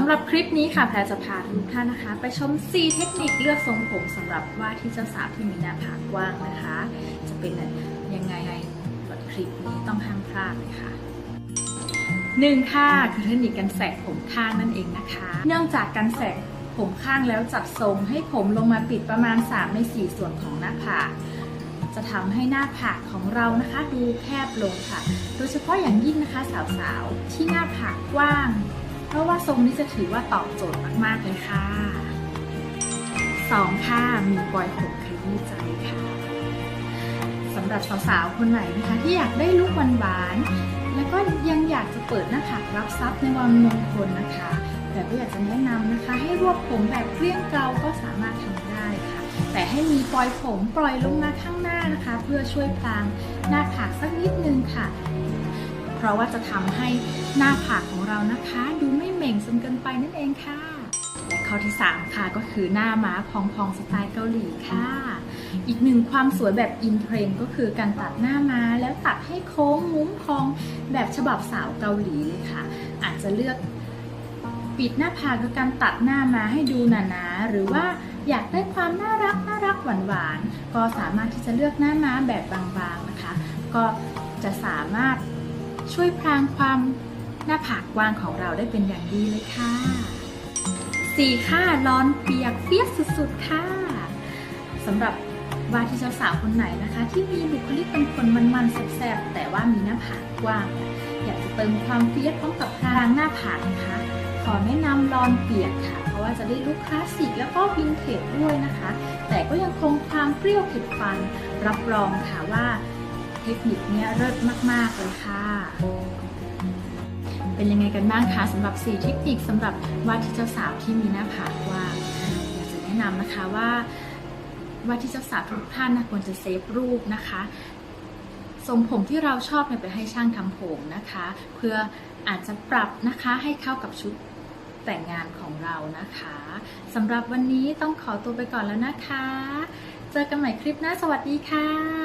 สำหรับคลิปนี้ค่ะแพรจะพาทุกท่านนะคะ ไปชม 4 เทคนิคเลือกทรงผมสำหรับว่าที่เจ้าสาวที่มีหน้าผากกว้างนะคะ จะเป็นยังไงคลิปนี้ต้องห้ามพลาดเลยค่ะหนึ่งค่ะคือเทคนิคการแสกผมข้างนั่นเองนะคะ เนื่องจากการแสกผมข้างแล้วจัดทรงให้ผมลงมาปิดประมาณ 3 ใน 4 ส่วนของหน้าผากจะทำให้หน้าผากของเรานะคะ ดูแคบลงค่ะ โดยเฉพาะอย่างยิ่งนะคะสาวๆที่หน้าผากกว้าง เพราะว่าทรงนี้จะถือว่าตอบโจทย์มากๆเลยค่ะ 2. ค่ะมีปลอยผมขยี้ใจค่ะสำหรับสาวๆคนไหนนะคะที่อยากได้ลุคหวานๆแล้วก็ยังอยากจะเปิดหน้าผากรับทรัพย์ในวันมงคลนะคะแต่ก็อยากจะแนะนำนะคะ ให้รวบผมแบบเกลี้ยงเกาก็สามารถทำได้ค่ะ แต่ให้มีปล่อยผมปล่อยลงมาข้างหน้านะคะ เพื่อช่วยพรางหน้าผากสักนิดนึงค่ะ เพราะว่าจะทำให้หน้าผากของเรานะคะ ดูไม่ เฉ่งจนเกินไปนั่นเองค่ะและข้อที่ 3 ค่ะก็คือหน้าม้าพองๆสไตล์เกาหลีค่ะ อีกหนึ่งความสวยแบบอินเทรนด์ก็คือการตัดหน้าม้าแล้วตัดให้โค้งมุ้งพองแบบฉบับสาวเกาหลีเลยค่ะ อาจจะเลือกปิดหน้าผากด้วยการตัดหน้าม้าให้ดูหนาๆหรือว่าอยากได้ความน่ารักน่ารักหวานๆก็สามารถที่จะเลือกหน้าม้าแบบบางๆนะคะ ก็จะสามารถช่วยพรางความ หน้าผากกว้างของเราได้เป็นอย่างดีเลยค่ะ 4. ค่ะร้อนเปียกเฟียสสุดๆค่ะสำหรับว่าที่เจ้าสาวคนไหนนะคะ ที่มีบุคลิกเป็นคนมันๆแสบๆแต่ว่ามีหน้าผากกว้าง อยากจะเติมความเฟียสพร้อมกับพรางหน้าผากนะคะขอแนะนำลอนเปียกค่ะ เพราะว่าจะได้ลุคคลาสสิกแล้วก็วินเทจด้วยนะคะ แต่ก็ยังคงความเปรี้ยวเผ็ดฟัน รับรองค่ะว่าเทคนิคเนี้ยเลิศมากๆเลยค่ะ เป็นยังไงกันบ้างคะสำหรับ 4 เทคนิคสำหรับว่าที่เจ้าสาวที่มีหน้าผากกว้างอยากจะแนะนำนะคะว่าว่าที่เจ้าสาวทุกท่านนะควรจะเซฟรูปนะคะทรงผมที่เราชอบเนี่ยไปให้ช่างทำผมนะคะ เพื่ออาจจะปรับนะคะให้เข้ากับชุดแต่งงานของเรานะคะสำหรับวันนี้ต้องขอตัวไปก่อนแล้วนะคะ เจอกันใหม่คลิปหน้าสวัสดีค่ะ